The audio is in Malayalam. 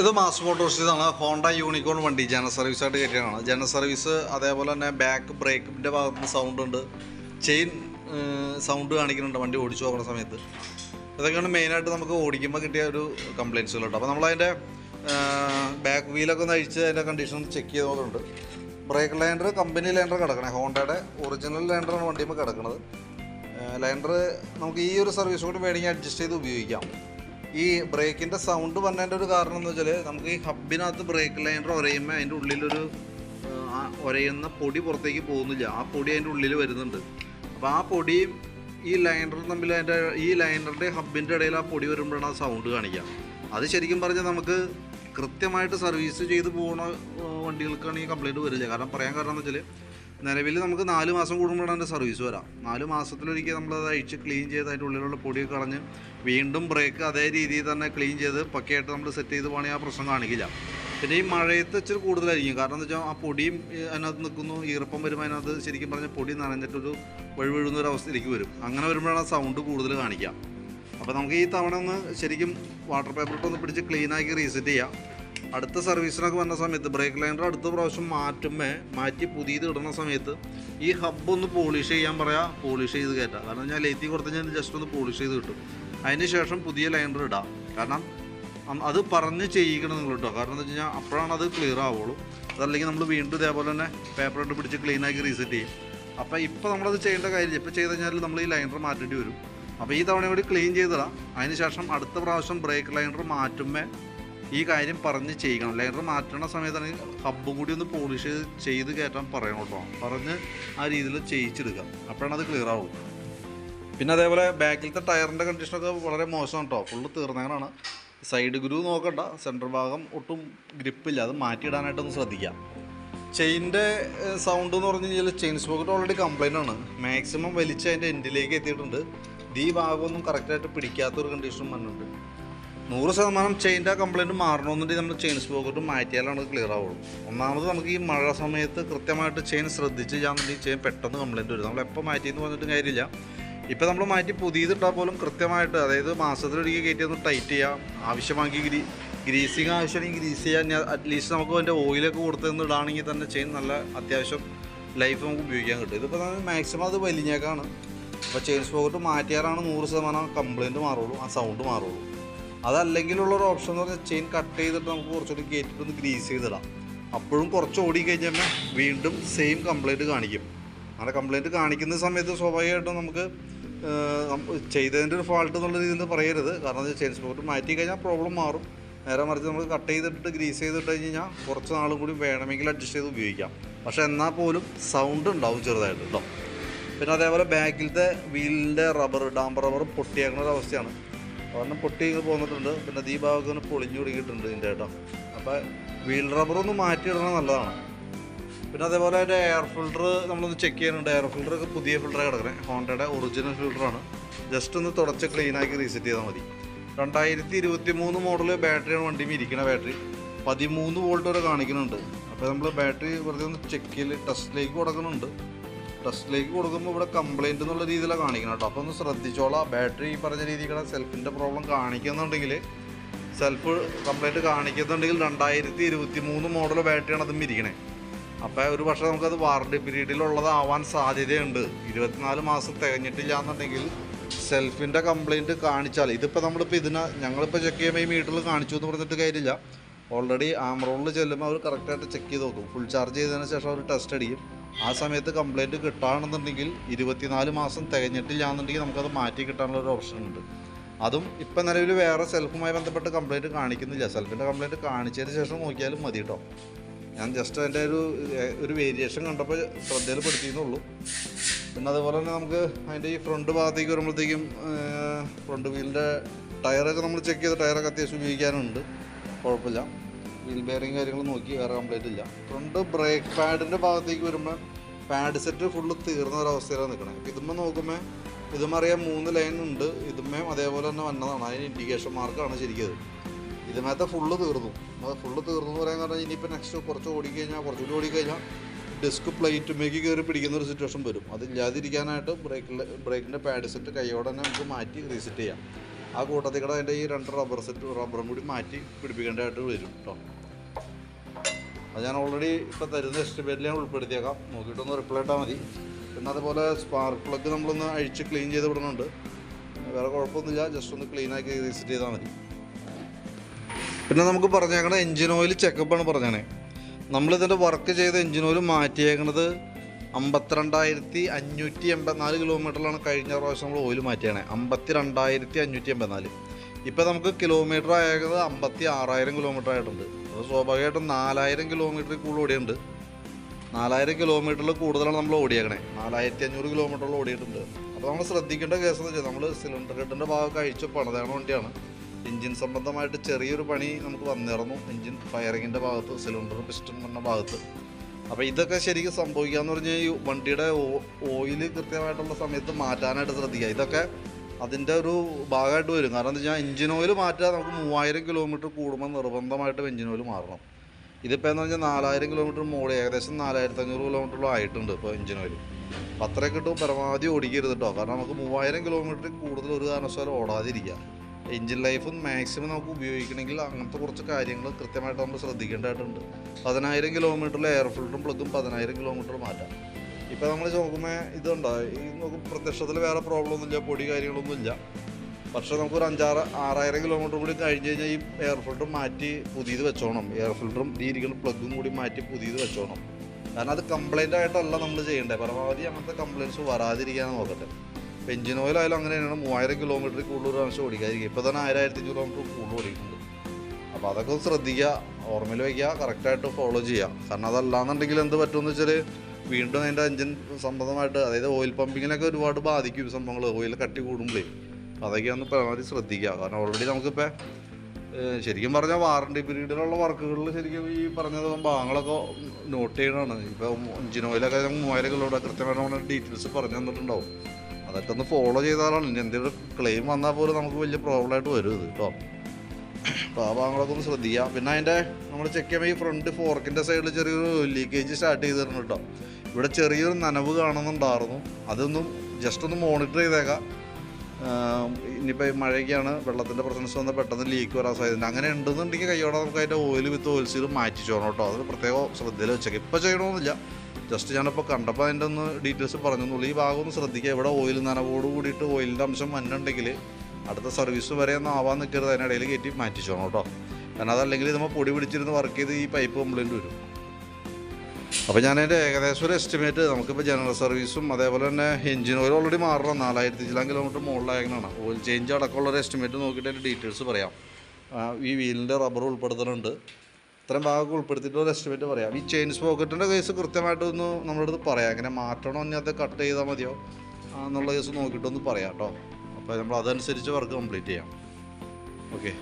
ഇത് മാസ് മോട്ടോഴ്സിതാണ് ഹോണ്ട യൂണിക്കോൺ വണ്ടി. ജനറൽ സർവീസ് ആയിട്ട് കയറ്റിയതാണ്. ജന സർവീസ് അതേപോലെ തന്നെ ബാക്ക് ബ്രേക്കിന്റെ ഭാഗത്ത് സൗണ്ട് ഉണ്ട്. ചെയിൻ സൗണ്ട് കാണിക്കുന്നുണ്ട്. വണ്ടി ഓടിച്ചു പോകുന്ന സമയത്ത്. ഇതൊക്കെയാണ് മെയിനായിട്ട് നമുക്ക് ഓടിക്കുമ്പോൾ കിട്ടിയ ഒരു കംപ്ലയിൻസുകൾ കേട്ടോ. അപ്പോൾ നമ്മളതിന്റെ ബാക്ക് വീലൊക്കെ ഒന്ന് അഴിച്ച് അതിന്റെ കണ്ടീഷൻ ഒന്ന് ചെക്ക് ചെയ്ത് ബ്രേക്ക് ലൈൻഡർ കമ്പനി ലൈൻഡർ കിടക്കണേ. ഹോണ്ടയുടെ ഒറിജിനൽ ലൈൻഡറാണ് വണ്ടിയുമ്പോൾ കിടക്കുന്നത് ലൈൻഡർ നമുക്ക് ഈ ഒരു സർവീസ് കൂടി വേണമെങ്കിൽ അഡ്ജസ്റ്റ് ചെയ്ത് ഉപയോഗിക്കാം. ഈ ബ്രേക്കിന്റെ സൗണ്ട് പറഞ്ഞതിന്റെ ഒരു കാരണം എന്ന് വെച്ചാൽ നമുക്ക് ഈ ഹബിനകത്ത് ബ്രേക്ക് ലൈനർ ഒരയുമ്പോൾ അതിന്റെ ഉള്ളിലൊരു ഒരയുന്ന പൊടി പുറത്തേക്ക് പോകുന്നില്ല. ആ പൊടി അതിന്റെ ഉള്ളിൽ വരുന്നുണ്ട്. അപ്പോൾ ആ പൊടിയും ഈ ലൈനറും തമ്മിൽ അതിന്റെ ഈ ലൈനറിന്റെ ഹബിന്റെ ഇടയിൽ ആ പൊടി വരുമ്പോഴാണ് ആ സൗണ്ട് കാണിക്കുക അത് ശരിക്കും പറഞ്ഞാൽ നമുക്ക് കൃത്യമായിട്ട് സർവീസ് ചെയ്ത് പോകുന്ന വണ്ടികൾക്കാണ് ഈ കംപ്ലൈന്റ് വരില്ല കാരണം പറയാൻ കാരണം എന്ന് വെച്ചാൽ നിലവിൽ നമുക്ക് നാല് മാസം കൂടുമ്പോഴാണ് അതിന്റെ സർവീസ് വരാം. നാല് മാസത്തിലൊരിക്കൽ നമ്മളത് അഴിച്ച് ക്ലീൻ ചെയ്ത് അതിന്റെ ഉള്ളിലുള്ള പൊടിയൊക്കെ കളഞ്ഞ് വീണ്ടും ബ്രേക്ക് അതേ രീതിയിൽ തന്നെ ക്ലീൻ ചെയ്ത് പക്കയായിട്ട് നമ്മൾ സെറ്റ് ചെയ്ത് പോകണമെങ്കിൽ ആ പ്രശ്നം കാണിക്കില്ല. പിന്നെ ഈ മഴയത്ത് ഇച്ചിരി കൂടുതലായിരിക്കും. കാരണം എന്താ വെച്ചാൽ ആ പൊടിയും അതിനകത്ത് നിൽക്കുന്നു ഈർപ്പം വരുമ്പോൾ അതിനകത്ത് ശരിക്കും പറഞ്ഞാൽ പൊടി നനഞ്ഞിട്ടൊരു വഴുവഴുന്ന ഒരു അവസ്ഥയിലേക്ക് വരും. അങ്ങനെ വരുമ്പോഴാണ് ആ സൗണ്ട് കൂടുതൽ കാണിക്കുക അപ്പോൾ നമുക്ക് ഈ തവണ ഒന്ന് ശരിക്കും വാട്ടർ പേപ്പർ ഇട്ടൊന്ന് പിടിച്ച് ക്ലീനാക്കി റീസെറ്റ് ചെയ്യാം. അടുത്ത സർവീസിനൊക്കെ വന്ന സമയത്ത് ബ്രേക്ക് ലൈനർ അടുത്ത പ്രാവശ്യം മാറ്റുമ്പോൾ മാറ്റി പുതിയത് ഇടുന്ന സമയത്ത് ഈ ഹബ്ബ് ഒന്ന് പോളിഷ് ചെയ്യാൻ പറയാം പോളിഷ് ചെയ്ത് കയറ്റാം കാരണം ഞാൻ ലേത്തി കൊടുത്ത് ഞാൻ ജസ്റ്റ് ഒന്ന് പോളിഷ് ചെയ്ത് കിട്ടും. അതിന് ശേഷം പുതിയ ലൈനർ ഇടാം. കാരണം അത് പറഞ്ഞ് ചെയ്യിക്കണം നിങ്ങൾ കേട്ടോ. കാരണം എന്താ വെച്ച് അപ്പോഴാണ് അത് ക്ലിയർ ആവുള്ളൂ. അതല്ലെങ്കിൽ നമ്മൾ വീണ്ടും ഇതേപോലെ തന്നെ പേപ്പർ ഇട്ട് പിടിച്ച് ക്ലീൻ ആക്കി റീസെറ്റ് ചെയ്യും. അപ്പോൾ ഇപ്പോൾ നമ്മളത് ചെയ്യേണ്ട കാര്യമില്ല. ഇപ്പോൾ ചെയ്ത് കഴിഞ്ഞാൽ നമ്മൾ ഈ ലൈനർ മാറ്റേണ്ടി വരും. അപ്പോൾ ഈ തവണ കൂടി ക്ലീൻ ചെയ്തിടാം. അതിന് ശേഷം അടുത്ത പ്രാവശ്യം ബ്രേക്ക് ലൈനർ മാറ്റുമ്പോൾ ഈ കാര്യം പറഞ്ഞ് ചെയ്യിക്കണം. ലൈനർ മാറ്റണ സമയത്താണ് ഹബ്ബും കൂടി ഒന്ന് പോളിഷ് ചെയ്ത് കയറ്റാൻ പറയണം കേട്ടോ. പറഞ്ഞ് ആ രീതിയിൽ ചെയ്യിച്ചെടുക്കുക. അപ്പോഴാണ് അത് ക്ലിയർ ആവും പിന്നെ അതേപോലെ ബാക്കിലത്തെ ടയറിന്റെ കണ്ടീഷനൊക്കെ വളരെ മോശമാണ് കേട്ടോ. ഫുള്ള് തീർന്നേനാണ് സൈഡ് ഗ്രൂ നോക്കണ്ട. സെന്റർ ഭാഗം ഒട്ടും ഗ്രിപ്പില്ല അത് മാറ്റിയിടാനായിട്ടൊന്ന് ശ്രദ്ധിക്കാം ചെയിന്റെ സൗണ്ട് എന്ന് പറഞ്ഞു കഴിഞ്ഞാൽ ചെയിൻ സ്പോക്കറ്റ് ഓൾറെഡി കംപ്ലൈന്റ് ആണ്. മാക്സിമം വലിച്ച് അതിന്റെ എൻഡിലേക്ക് എത്തിയിട്ടുണ്ട്. ഈ ഭാഗമൊന്നും കറക്റ്റായിട്ട് പിടിക്കാത്തൊരു കണ്ടീഷനും വന്നിട്ടുണ്ട്. നൂറ് ശതമാനം ചെയിന്റെ കംപ്ലൈന്റ് മാറണമെന്നുണ്ടെങ്കിൽ നമ്മൾ ചെയിൻ സ്പോക്കറ്റ് മാറ്റിയാലാണ് ക്ലിയർ ആവുള്ളൂ. ഒന്നാമത് നമുക്ക് ഈ മഴ സമയത്ത് കൃത്യമായിട്ട് ചെയിൻ ശ്രദ്ധിച്ച് ചെയ്യാന്നുണ്ടെങ്കിൽ ചെയിൻ പെട്ടെന്ന് കംപ്ലൈന്റ് വരും. നമ്മൾ മാറ്റി എന്ന് പറഞ്ഞിട്ട് കാര്യമില്ല. ഇപ്പോൾ നമ്മൾ മാറ്റി പുതിയതിട്ടാൽ പോലും കൃത്യമായിട്ട് അതായത് മാസത്തിലൊരിക്കൽ കയറ്റി ഒന്ന് ടൈറ്റ് ചെയ്യാം. ആവശ്യമാക്കി ഗ്രീ ഗ്രീസിങ് ആവശ്യമാണെങ്കിൽ ഗ്രീസ് ചെയ്യാൻ അറ്റ്ലീസ്റ്റ് നമുക്ക് അതിന്റെ ഓയിലൊക്കെ കൊടുത്തെന്ന് ഇടാണെങ്കിൽ തന്നെ ചെയിൻ നല്ല അത്യാവശ്യം ലൈഫ് നമുക്ക് ഉപയോഗിക്കാൻ കിട്ടും. ഇതിപ്പോൾ നമ്മൾ മാക്സിമം അത് വലിഞ്ഞേക്കാണ്. അപ്പോൾ ചെയിൻ സ്പോക്കറ്റ് മാറ്റിയാലാണ് നൂറ് ശതമാനം കംപ്ലൈന്റ് മാറുള്ളൂ ആ സൗണ്ട് മാറുള്ളൂ. അതല്ലെങ്കിലുള്ളൊരു ഓപ്ഷൻ എന്ന് പറഞ്ഞാൽ ചെയിൻ കട്ട് ചെയ്തിട്ട് നമുക്ക് കുറച്ചുകൂടി ഒന്ന് ഗ്രീസ് ചെയ്തിടാം. അപ്പോഴും കുറച്ച് ഓടി കഴിഞ്ഞാൽ വീണ്ടും സെയിം കംപ്ലൈന്റ് കാണിക്കും. അങ്ങനെ കംപ്ലൈന്റ് കാണിക്കുന്ന സമയത്ത് സ്വാഭാവികമായിട്ടും നമുക്ക് ചെയ്തതിന്റെ ഒരു ഫാൾട്ട് എന്നുള്ള രീതിയിൽ പറയരുത്. കാരണം ചെയിൻ സ്പോർട്ട് മാറ്റി കഴിഞ്ഞാൽ പ്രോബ്ലം മാറും. നേരെ മറിച്ച് നമുക്ക് കട്ട് ചെയ്തിട്ട് ഗ്രീസ് ചെയ്തിട്ട് കഴിഞ്ഞ് കഴിഞ്ഞാൽ കുറച്ച് നാളും കൂടി വേണമെങ്കിൽ അഡ്ജസ്റ്റ് ചെയ്ത് ഉപയോഗിക്കാം. പക്ഷേ എന്നാൽ പോലും സൗണ്ട് ഉണ്ടാവും ചെറുതായിട്ട് കേട്ടോ പിന്നെ അതേപോലെ ബാക്കിലത്തെ വീലിന്റെ റബ്ബർ ഡാമ്പർ റബ്ബർ പൊട്ടിയാക്കുന്ന ഒരു അവസ്ഥയാണ്. ഒരെണ്ണം പൊട്ടി പോന്നിട്ടുണ്ട്. പിന്നെ ദീപാവൊക്കെ ഒന്ന് പൊളിഞ്ഞു തുടങ്ങിയിട്ടുണ്ട് ഇതിന്റെ കേട്ടോ അപ്പോൾ വീൽ റബ്ബർ ഒന്ന് മാറ്റിയിടണം നല്ലതാണ്. പിന്നെ അതേപോലെ അതിന്റെ എയർ ഫിൽട്ടർ നമ്മളൊന്ന് ചെക്ക് ചെയ്യാനുണ്ട് എയർ ഫിൽറ്റർ ഒക്കെ പുതിയ ഫിൽറ്റർ കിടക്കണേ. ഹോണ്ടയുടെ ഒറിജിനൽ ഫിൽറ്ററാണ് ജസ്റ്റ് ഒന്ന് തുടച്ച് ക്ലീൻ ആക്കി റീസെറ്റ് ചെയ്താൽ മതി. രണ്ടായിരത്തി ഇരുപത്തി മൂന്ന് മോഡൽ ബാറ്ററിയാണ് വണ്ടിയിൽ ഇരിക്കുന്ന ബാറ്ററി പതിമൂന്ന് വോൾട്ട് വരെ കാണിക്കുന്നുണ്ട്. അപ്പോൾ നമ്മൾ ബാറ്ററി വെറുതെ ഒന്ന് ചെക്ക് ചെയ്ത് ടെസ്റ്റിലേക്ക് കൊടുക്കുന്നുണ്ട്. ടെസ്റ്റിലേക്ക് കൊടുക്കുമ്പോൾ ഇവിടെ കംപ്ലൈന്റ് എന്നുള്ള രീതിയിലാണ് കാണിക്കണം കേട്ടോ. അപ്പോൾ ഒന്ന് ശ്രദ്ധിച്ചോളാം. ബാറ്ററി ഈ പറഞ്ഞ രീതിയിലുള്ള സെൽഫിന്റെ പ്രോബ്ലം കാണിക്കുന്നുണ്ടെങ്കിൽ സെൽഫ് കംപ്ലൈന്റ് കാണിക്കുന്നുണ്ടെങ്കിൽ രണ്ടായിരത്തി ഇരുപത്തി മൂന്ന് മോഡൽ ബാറ്ററിയാണ് അതും ഇരിക്കണേ. അപ്പോൾ ഒരു പക്ഷേ നമുക്കത് വാറണ്ടി പീരീഡിലുള്ളതാവാൻ സാധ്യതയുണ്ട്. ഇരുപത്തിനാല് മാസം തികഞ്ഞിട്ടില്ല എന്നുണ്ടെങ്കിൽ സെൽഫിന്റെ കംപ്ലൈന്റ് കാണിച്ചാൽ ഇതിപ്പോൾ നമ്മളിപ്പോൾ ഇതിനെ ഞങ്ങളിപ്പോൾ ചെക്ക് ചെയ്യുമ്പോൾ ഈ മീറ്ററിൽ കാണിച്ചു എന്ന് പറഞ്ഞിട്ട് കാര്യമില്ല. ഓൾറെഡി ആമറോണിൽ ചെല്ലുമ്പോൾ അവർ കറക്റ്റായിട്ട് ചെക്ക് ചെയ്ത് നോക്കും. ഫുൾ ചാർജ് ചെയ്തതിന് ശേഷം അവർ ടെസ്റ്റ് അടിക്കും. ആ സമയത്ത് കംപ്ലൈന്റ് കിട്ടുകയാണെന്നുണ്ടെങ്കിൽ ഇരുപത്തിനാല് മാസം തികഞ്ഞിട്ടില്ല എന്നുണ്ടെങ്കിൽ നമുക്കത് മാറ്റി കിട്ടാനുള്ള ഒരു ഓപ്ഷൻ ഉണ്ട്. അതും ഇപ്പം നിലവിൽ വേറെ സെൽഫുമായി ബന്ധപ്പെട്ട് കംപ്ലൈന്റ് കാണിക്കുന്നില്ല. സെൽഫിന്റെ കംപ്ലൈന്റ് കാണിച്ചതിന് ശേഷം നോക്കിയാലും മതി കേട്ടോ ഞാൻ ജസ്റ്റ് അതിന്റെ ഒരു ഒരു വേരിയേഷൻ കണ്ടപ്പോൾ ശ്രദ്ധയിൽപ്പെടുത്തിയെന്നുള്ളൂ. പിന്നെ അതുപോലെ തന്നെ നമുക്ക് അതിന്റെ ഈ ഫ്രണ്ട് ഭാഗത്തേക്ക് വരുമ്പോഴത്തേക്കും ഫ്രണ്ട് വീലിന്റെ ടയറൊക്കെ നമ്മൾ ചെക്ക് ചെയ്ത് ടയറൊക്കെ അത്യാവശ്യം ഉപയോഗിക്കാനുണ്ട്. കുഴപ്പമില്ല. വീൽ ബെയറിങ് കാര്യങ്ങൾ നോക്കി വേറെ കംപ്ലൈന്റ് ഇല്ല. ഫ്രണ്ട് ബ്രേക്ക് പാഡിന്റെ ഭാഗത്തേക്ക് വരുമ്പോൾ പാഡ് സെറ്റ് ഫുള്ള് തീർന്ന ഒരവസ്ഥയിലാണ് നിൽക്കണത് അപ്പോൾ ഇതുമ്മ നോക്കുമ്പോൾ ഇതുമറിയാൻ മൂന്ന് ലൈൻ ഉണ്ട്. ഇതുമ്മേ അതേപോലെ തന്നെ വന്നതാണ്. അതിന് ഇൻഡിക്കേഷൻ മാർക്കാണ് ശരിക്കും ഇതിനകത്ത് ഫുള്ള് തീർന്നു. അത് ഫുള്ള് തീർന്നു എന്ന് പറയാൻ കാരണം ഇനിയിപ്പോൾ നെക്സ്റ്റ് കുറച്ച് ഓടിക്കഴിഞ്ഞാൽ കുറച്ചുകൂടി ഓടിക്കഴിഞ്ഞാൽ ഡിസ്ക് പ്ലേറ്റുമേക്ക് കയറി പിടിക്കുന്ന ഒരു സിറ്റുവേഷൻ വരും. അതില്ലാതിരിക്കാനായിട്ട് ബ്രേക്കിൽ ബ്രേക്കിന്റെ പാഡ് സെറ്റ് കൈയോടെ തന്നെ നമുക്ക് മാറ്റി റീസെറ്റ് ചെയ്യാം. ആ കൂട്ടത്തിൽ കൂടെ അതിന്റെ ഈ രണ്ട് റബ്ബർ സെറ്റ് റബ്ബറും കൂടി മാറ്റി പിടിപ്പിക്കേണ്ടതായിട്ട് വരും കേട്ടോ അത് ഞാൻ ഓൾറെഡി ഇപ്പോൾ തരുന്ന എസ്റ്റിമേറ്റിൽ ഞാൻ ഉൾപ്പെടുത്തിയേക്കാം. നോക്കിയിട്ടൊന്ന് റിപ്ലൈ ഇട്ടാൽ മതി. പിന്നെ അതുപോലെ സ്പാർക്ക് പ്ലഗ് നമ്മളൊന്ന് അഴിച്ച് ക്ലീൻ ചെയ്ത് വിടുന്നുണ്ട്. വേറെ കുഴപ്പമൊന്നുമില്ല. ജസ്റ്റ് ഒന്ന് ക്ലീൻ ആക്കി റീസെറ്റ് ചെയ്താൽ മതി. പിന്നെ നമുക്ക് പറഞ്ഞേക്കണത് എഞ്ചിൻ ഓയിൽ ചെക്കപ്പാണ് പറഞ്ഞേ നമ്മളിതിന്റെ വർക്ക് ചെയ്ത എഞ്ചിൻ ഓയിൽ മാറ്റിയേക്കണത് അമ്പത്തിരണ്ടായിരത്തി അഞ്ഞൂറ്റി എൺപത്തിനാല് കിലോമീറ്ററിലാണ് കഴിഞ്ഞ പ്രാവശ്യം നമ്മൾ ഓയിൽ മാറ്റിയാണ് അമ്പത്തി രണ്ടായിരത്തി അഞ്ഞൂറ്റി എൺപത്തിനാല് ഇപ്പോൾ നമുക്ക് കിലോമീറ്റർ ആയത് അമ്പത്തി ആറായിരം കിലോമീറ്റർ ആയിട്ടുണ്ട്. അപ്പോൾ സ്വാഭാവികമായിട്ടും നാലായിരം കിലോമീറ്ററിൽ കൂടുതൽ ഓടിയുണ്ട് നാലായിരം കിലോമീറ്ററിൽ കൂടുതലാണ് നമ്മൾ ഓടിയേക്കണേ. നാലായിരത്തി അഞ്ഞൂറ് കിലോമീറ്ററിൽ ഓടിയിട്ടുണ്ട്. അപ്പോൾ നമ്മൾ ശ്രദ്ധിക്കേണ്ട കേസ് എന്ന് വെച്ചാൽ നമ്മൾ സിലിണ്ടർ ഹെഡിന്റെ ഭാഗം കഴിച്ച പണിതേണ വണ്ടിയാണ്. എഞ്ചിൻ സംബന്ധമായിട്ട് ചെറിയൊരു പണി നമുക്ക് വന്നിറന്നു എഞ്ചിൻ ഫയറിങ്ങിന്റെ ഭാഗത്ത് സിലിണ്ടർ പിസ്റ്റൺ പറഞ്ഞ ഭാഗത്ത്. അപ്പോൾ ഇതൊക്കെ ശരിക്കും സംഭവിക്കുക എന്ന് പറഞ്ഞാൽ ഈ വണ്ടിയുടെ ഓയിൽ കൃത്യമായിട്ടുള്ള സമയത്ത് മാറ്റാനായിട്ട് ശ്രദ്ധിക്കുക. ഇതൊക്കെ അതിന്റെ ഒരു ഭാഗമായിട്ട് വരും. കാരണം എന്താ വെച്ചാൽ എഞ്ചിൻ ഓയിൽ മാറ്റാൻ നമുക്ക് മൂവായിരം കിലോമീറ്റർ കൂടുമ്പോൾ നിർബന്ധമായിട്ടും എഞ്ചിൻ ഓയിൽ മാറണം. ഇതിപ്പോൾ എന്ന് പറഞ്ഞാൽ നാലായിരം കിലോമീറ്റർ മുകളിൽ ഏകദേശം നാലായിരത്തി അഞ്ഞൂറ് കിലോമീറ്ററോളം ആയിട്ടുണ്ട് ഇപ്പോൾ എഞ്ചിൻ ഓയിൽ അപ്പം അത്രയൊക്കെ കിട്ടും പരമാവധി ഓടിക്കരുത് കേട്ടോ കാരണം നമുക്ക് മൂവായിരം കിലോമീറ്റർ കൂടുതൽ ഒരു കാരണവശാലും ഓടാതിരിക്കുക. എഞ്ചിൻ ലൈഫും മാക്സിമം നമുക്ക് ഉപയോഗിക്കണമെങ്കിൽ അങ്ങനത്തെ കുറച്ച് കാര്യങ്ങൾ കൃത്യമായിട്ട് നമ്മൾ ശ്രദ്ധിക്കേണ്ടതായിട്ടുണ്ട്. പതിനായിരം കിലോമീറ്ററിൽ എയർ ഫിൽറ്ററും പ്ലഗും പതിനായിരം കിലോമീറ്റർ മാറ്റാം. ഇപ്പോൾ നമ്മൾ നോക്കുമ്പോൾ ഇതുണ്ടോ? ഈ നോക്കും പ്രത്യക്ഷത്തിൽ വേറെ പ്രോബ്ലം ഒന്നുമില്ല പൊടി കാര്യങ്ങളൊന്നും ഇല്ല പക്ഷേ നമുക്കൊരു അഞ്ചാറ് ആറായിരം കിലോമീറ്റർ കൂടി കഴിഞ്ഞ് കഴിഞ്ഞാൽ ഈ എയർ ഫിൽട്ടർ മാറ്റി പുതിയത് വെച്ചോണം. എയർ ഫിൽട്ടറും ഈ പ്ലഗും കൂടി മാറ്റി പുതിയത് വെച്ചോണം. കാരണം അത് കംപ്ലൈന്റ് ആയിട്ടല്ല നമ്മൾ ചെയ്യേണ്ടത് പരമാവധി അങ്ങനത്തെ കംപ്ലയിന്റ്സ് വരാതിരിക്കാൻ നോക്കട്ടെ. എഞ്ചിൻ ഓയിൽ ആയാലും അങ്ങനെ തന്നെയാണ്. മൂവായിരം കിലോമീറ്റർ കൂടുതൽ ഒരു പ്രാവശ്യം ഓടിക്കാതിരിക്കുക. ഇപ്പോൾ തന്നെ ആയിരത്തി കിലോമീറ്റർ കൂടുതൽ ഓടിക്കുന്നുണ്ട്. അപ്പോൾ അതൊക്കെ ശ്രദ്ധിക്കുക. ഓർമ്മയിൽ വയ്ക്കുക. കറക്റ്റായിട്ട് ഫോളോ ചെയ്യുക. കാരണം അതല്ലാന്നുണ്ടെങ്കിൽ എന്ത് പറ്റുമെന്ന് വെച്ചാൽ വീണ്ടും അതിന്റെ എഞ്ചിൻ സംബന്ധമായിട്ട് അതായത് ഓയിൽ പമ്പിങ്ങിനൊക്കെ ഒരുപാട് ബാധിക്കും സംഭവങ്ങൾ ഓയിൽ കട്ടി കൂടുമ്പോഴേ അതൊക്കെ ഒന്ന് പരമാവധി ശ്രദ്ധിക്കുക. കാരണം ഓൾറെഡി നമുക്കിപ്പോൾ ശരിക്കും പറഞ്ഞാൽ വാറണ്ടി പീരീഡിലുള്ള വർക്കുകളിൽ ശരിക്കും ഈ പറഞ്ഞ ഭാഗങ്ങളൊക്കെ നോട്ട് ചെയ്യണമാണ് ഇപ്പോൾ എഞ്ചിൻ ഓയിലൊക്കെ മൂവായിരം കിലോയുടെ കൃത്യമായിട്ട് നമ്മൾ ഡീറ്റെയിൽസ് പറഞ്ഞു തന്നിട്ടുണ്ടാവും. അതൊക്കെ ഒന്ന് ഫോളോ ചെയ്താലാണ് ഇനി എന്തെങ്കിലും ക്ലെയിം വന്നാൽ പോലും നമുക്ക് വലിയ പ്രോബ്ലം ആയിട്ട് വരും ഇത് കേട്ടോ. അപ്പോൾ ആ ഭാഗങ്ങളൊക്കെ ഒന്ന് ശ്രദ്ധിക്കുക. പിന്നെ അതിന്റെ നമ്മൾ ചെക്ക് ചെയ്യുമ്പോൾ ഈ ഫ്രണ്ട് ഫോർക്കിന്റെ സൈഡിൽ ചെറിയൊരു ലീക്കേജ് സ്റ്റാർട്ട് ചെയ്തിരുന്നു കേട്ടോ. ഇവിടെ ചെറിയൊരു നനവ് കാണുന്നുണ്ടായിരുന്നു. അതൊന്നും ജസ്റ്റ് ഒന്ന് മോണിറ്റർ ചെയ്തേക്കാം. ഇനിയിപ്പോൾ മഴയൊക്കെയാണ് വെള്ളത്തിന്റെ പ്രസൻസ് വന്നാൽ പെട്ടെന്ന് ലീക്ക് വരാൻ സാധ്യതയുണ്ട് അങ്ങനെ ഉണ്ടെന്നുണ്ടെങ്കിൽ കൈയോടെ നമുക്ക് അതിന്റെ ഓയിൽ വിത്ത് ഓയിൽ സീൽ മാറ്റിച്ചോണം കേട്ടോ. അത് പ്രത്യേക ശ്രദ്ധയിൽ വെച്ചേക്കാം. ഇപ്പോൾ ചെയ്യണമെന്നില്ല ജസ്റ്റ് ഞാനിപ്പോൾ കണ്ടപ്പോൾ അതിന്റെ ഒന്ന് ഡീറ്റെയിൽസ് പറഞ്ഞെന്നുള്ളൂ. ഈ ഭാഗം ഒന്ന് ശ്രദ്ധിക്കുക. ഇവിടെ ഓയിൽ നനവോട് കൂടിയിട്ട് ഓയിലിന്റെ അംശം മഞ്ഞുണ്ടെങ്കിൽ അടുത്ത സർവീസ് വരെ ഒന്നും ആവാൻ നിൽക്കരുത് അതിനിടയിൽ കയറ്റി മാറ്റിച്ചോണം കേട്ടോ. കാരണം അതല്ലെങ്കിൽ നമ്മൾ പൊടി പിടിച്ചിരുന്ന് വർക്ക് ചെയ്ത് ഈ പൈപ്പ് കംപ്ലൈന്റ് വരും. അപ്പോൾ ഞാൻ എന്റെ ഏകദേശം ഒരു എസ്റ്റിമേറ്റ് നമുക്കിപ്പോൾ ജനറൽ സർവീസും അതേപോലെ തന്നെ എഞ്ചിൻ ഓയിൽ ഓൾറെഡി മാറണം. നാലായിരത്തി ചിലാം കിലോമീറ്റർ മുകളിലായതാണ് ഓയിൽ ചേഞ്ച് അടക്കമുള്ള ഒരു എസ്റ്റിമേറ്റ് നോക്കിയിട്ട് അതിന്റെ ഡീറ്റെയിൽസ് പറയാം. ഈ വീലിന്റെ റബ്ബർ ഉൾപ്പെടുത്തുന്നുണ്ട് ഇത്രയും ഭാഗമൊക്കെ ഉൾപ്പെടുത്തിയിട്ട് ഒരു എസ്റ്റിമേറ്റ് പറയാം. ഈ ചെയിൻ സ്പോക്കറ്റിന്റെ കേസ് കൃത്യമായിട്ടൊന്ന് നമ്മുടെ അടുത്ത് പറയാം. അങ്ങനെ മാറ്റണോ ഇനി അത് കട്ട് ചെയ്താൽ മതിയോ? എന്നുള്ള കേസ് നോക്കിയിട്ടൊന്ന് പറയാം കേട്ടോ അപ്പോൾ നമ്മൾ അതനുസരിച്ച് വർക്ക് കംപ്ലീറ്റ് ചെയ്യാം. ഓക്കെ